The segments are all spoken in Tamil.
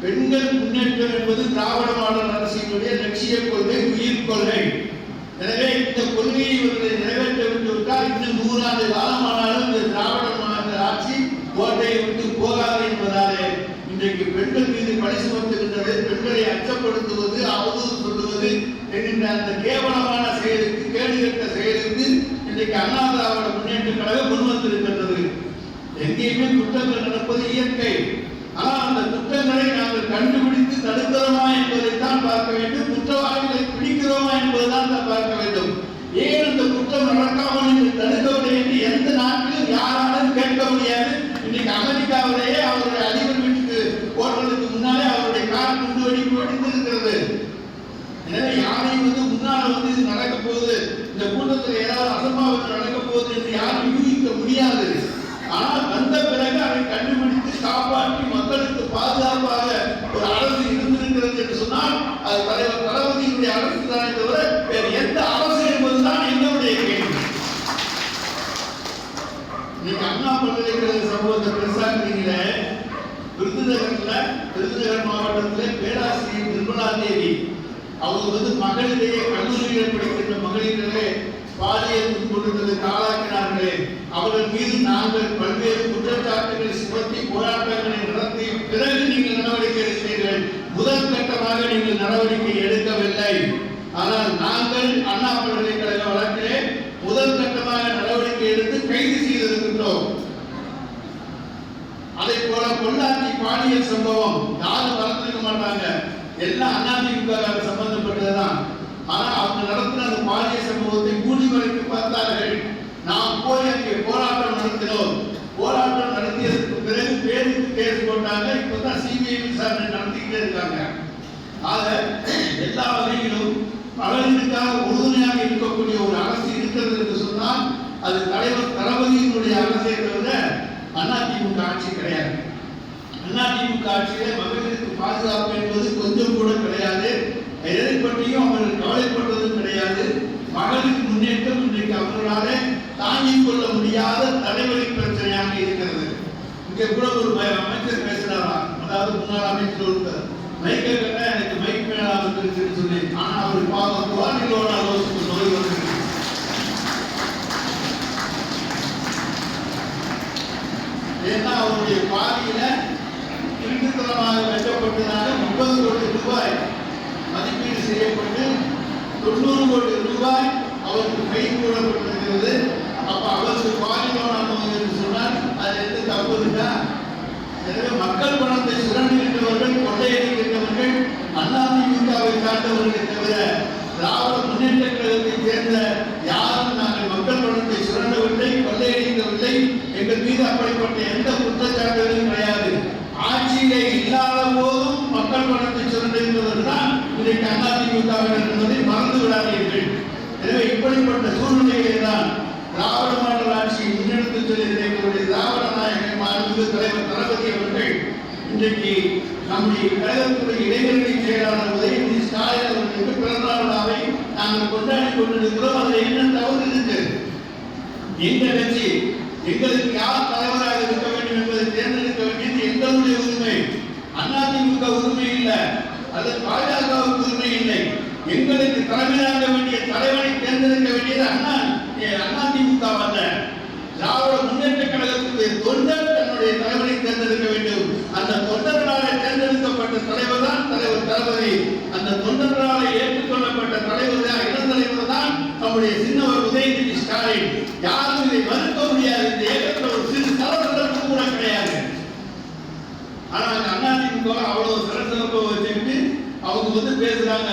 பெண்கள் முன்னேற்றம் என்பது திராவிட மாடல் அரசினுடைய லட்சிய கொள்கை உயிர் கொள்கை. எனவே இந்த கொள்கையை இவர்களை நிறைவேற்ற விட்டு விட்டால் இன்னும் நூறாண்டு காலமானாலும் இந்த திராவிட ஆட்சி கோட்டையை விட்டு போகாது என்பதாலே இன்றைக்கு பெண்கள் மீது பழி சுமத்துகின்றது பெண்களை அச்சப்படுத்துவது அவதூறு சொல்லுவது என்கின்ற அந்த கேவலமான செயலுக்கு கேடுகட்ட செயலுக்கு இன்றைக்கு அண்ணா திராவிட முன்னேற்ற கழகம் முன்வந்திருக்கின்றது. எங்கேயுமே குற்றங்கள் நடப்பது இயற்கை ஆனால் அந்த குற்றங்களை நாங்கள் கண்டுபிடித்து தடுக்கிறோமா என்பதைத்தான் பார்க்க வேண்டும் குற்றவாளிகளை பிடிக்கிறோமா என்பதுதான் தான் பார்க்க வேண்டும் ஏன் அந்த குற்றம் நடக்காமல் என்று தடுக்கவில்லை என்று எந்த நாட்டிலும் யாராலும் கேட்க முடியாது இன்னைக்கு அமெரிக்காவிலேயே அவருடைய அதிபர் வீட்டுக்கு போடுறதுக்கு முன்னாலே அவருடைய கார் குண்டு வெடிப்பு வெடித்திருக்கிறது எனவே யாரையும் வந்து முன்னால வந்து இது நடக்க போகுது இந்த கூட்டத்தில் ஏதாவது அசம்பாவிதம் நடக்க போகுது என்று யாரும் யூகிக்க முடியாது. ஆனால் வந்த பிறகு அதை கண்டுபிடித்து காப்பாற்றி மக்களுக்கு பாதுகாப்பாக ஒரு அரசு இருந்திருக்கிறது என்று சொன்னால் அது தலைவர் தளபதியினுடைய அரசு தானே தவிர வேறு எந்த அரசு என்பதுதான் என்னுடைய கேள்வி. நீங்க அண்ணா பல்கலைக்கழக சமூகத்தை பெருசாக்குறீங்களே விருதுநகர்ல விருதுநகர் மாவட்டத்திலே பேராசிரியர் நிர்மலா தேவி அவங்க வந்து மகளிரையே கல்லூரியில் படிக்கின்ற மகளிரே பாலியல் துன்புறுத்தலுக்கு ஆளாக்கினார்களே அவர்கள் மீது நாங்கள் பல்வேறு குற்றச்சாட்டுகளை சுமத்தி போராட்டங்களை நடத்தி பிறகு நீங்கள் நடவடிக்கை எடுத்தீர்கள். முதல் கட்டமாக நீங்கள் நடவடிக்கை எடுக்கவில்லை. ஆனால் நாங்கள் அண்ணா பல்கலைக்கழக வழக்கிலே முதல் கட்டமாக நடவடிக்கை எடுத்து கைது செய்திருக்கின்றோம். அதை போல பொள்ளாச்சி பாலியல் சம்பவம் யாரும் மறந்துருக்க எல்லாம் அண்ணாதிமுக சம்பந்தப்பட்டதுதான். ஆனா அவங்க நடத்தின அந்த பாலிய சம்பவத்தை கூடி வரைக்கு பார்த்தார்கள். நாம் போய் அங்கே போராட்டம் நடத்தினோம். போராட்டம் நடத்தியதற்கு பிறகு பேருக்கு கேஸ் போட்டாங்க. இப்பதான் சிபிஐ விசாரணை நடத்திக்கிட்டே இருக்காங்க. ஆக எல்லா வகையிலும் மகளிருக்காக உறுதுணையாக இருக்கக்கூடிய ஒரு அரசு இருக்கிறது என்று சொன்னால் அது தலைவர் தளபதியினுடைய அரசை தவிர அதிமுக ஆட்சி கிடையாது. அதிமுக ஆட்சியில மகளிர் பாதுகாப்பு என்பது கொஞ்சம் கூட கிடையாது. எதை பற்றியும் அவர்கள் கவலைப்பட்டதும் கிடையாது. மகளிர் முன்னேற்றம் இன்றைக்கு அவர்களாலே தாங்கிக் கொள்ள முடியாத தலைவலி பிரச்சனையாக இருக்கிறது. இங்க கூட ஒரு பய- அமைச்சர் பேசுறாராம். அதாவது முன்னாள் அமைச்சர் ஒருத்தர். மைக்கை கட்ட எனக்கு மைக் மேலா சொல்லி வெட்டப்பட்டதாக முப்பது கோடி ரூபாய் மதிப்பீடு செய்யப்பட்டு தொண்ணூறு கோடி ரூபாய் அவருக்கு கை கூறப்பட்டிருக்கிறது அப்ப அவருக்கு பாலினோட நோய் என்று சொன்னால் அது எந்த தப்பு இருக்கா எனவே மக்கள் பணத்தை சுரண்டுகின்றவர்கள் கொள்ளையடிக்கின்றவர்கள் அதிமுகவை சார்ந்தவர்களை தவிர திராவிட முன்னேற்ற கழகத்தை சேர்ந்த யாரும் நாங்கள் மக்கள் பணத்தை சுரண்டவில்லை கொள்ளையடிக்கவில்லை எங்கள் மீது அப்படிப்பட்ட எந்த குற்றச்சாட்டுகளும் கிடையாது ஆட்சியிலே இல்லாத போதும் மக்கள் பணத்தை சுரண்டுகின்றவர்கள் தான் இன்றைக்கு அதிமுகவினர் என்பதை மறந்து விடாதீர்கள் எனவே இப்படிப்பட்ட சூழ்நிலைகளை தான் திராவிட மாடல் ஆட்சியை முன்னெடுத்து செல்கிற திராவிட நாயகன் மாண்புமிகு தலைவர் தளபதி அவர்கள் இன்றைக்கு நம்முடைய கழகத்துடைய இளைஞரணி செயலாளர் உதயநிதி ஸ்டாலின் அவர்களுக்கு பிறந்தநாள் விழாவை நாங்கள் கொண்டாடி கொண்டிருக்கிறோம். அதில் என்ன தவறு இருக்கு எந்த கட்சி எங்களுக்கு யார் தலைவராக இருக்க வேண்டும் என்பதை தேர்ந்தெடுக்க வேண்டியது எங்களுடைய உரிமை. அதிமுக உரிமை இல்லை. அது பாஜகவுக்கு உரிமை இல்லை. எங்களுக்கு தலைமையாக வேண்டிய தலைவனை தேர்ந்தெடுக்க வேண்டியது அண்ணா அதிமுக அல்ல திராவிட முன்னேற்ற கழகத்துடைய தொண்டர் தன்னுடைய தலைவரை தேர்ந்தெடுக்க வேண்டும் அந்த தொண்டர்களாலே தேர்ந்தெடுக்கப்பட்ட தலைவர் தான் தலைவர் தளபதி அந்த தொண்டர்களால் ஏற்றுக்கொள்ளப்பட்ட தலைவர் தான் இளந்தலைவர் தான் நம்முடைய சின்னவர் உதயநிதி ஸ்டாலின். யாரும் இதை மறுக்க முடியாது. இந்த இயக்கத்தில் ஒரு சிறு சலசலப்பு கூட கிடையாது. ஆனா அந்த அதிமுக அவ்வளவு சலசலப்பை வச்சுக்கிட்டு அவங்க வந்து பேசுறாங்க.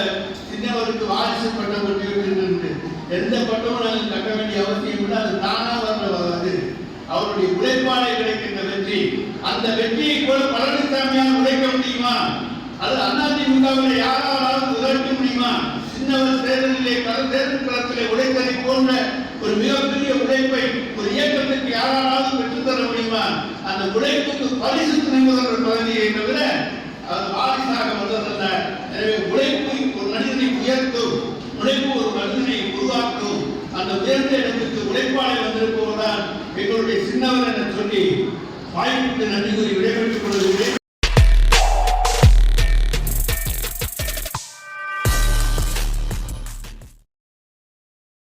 சின்னவருக்கு வாரிசு பட்டம் கொண்டு எந்த பட்டமும் நாங்கள் கட்ட வேண்டிய அவசியம் இல்லை. அது தானா வர வராது. அவருடைய உழைப்பாலே கிடைக்கின்ற வெற்றி. அந்த வெற்றியை கூட பழனிசாமியால் உழைக்க முடியுமா? அது அதிமுகவில் யாராலும் உழைக்க முடியுமா? சின்னவர் தேர்தலிலே பல தேர்தல் களத்திலே உழைப்பதை போன்ற ஒரு மிகப்பெரிய உழைப்பை ஒரு இயக்கத்திற்கு யாராலும் பெற்றுத்தர முடியுமா? அந்த உழைப்புக்கு பரிசு துணைமுதல்வர் பதவியை தவிர அது வாரிசாக வந்ததல்ல. எனவே உழைப்பு ஒரு மனிதனை உயர்த்தும் உழைப்பு ஒரு மனிதனை உருவாக்கும். அந்த உயர்ந்த இடத்துக்கு உழைப்பாளி வந்திருப்பவர்தான் எங்களுடைய சின்னவர் என சொல்லி வாய்ப்புக்கு நன்றி கூறி விடைபெற்று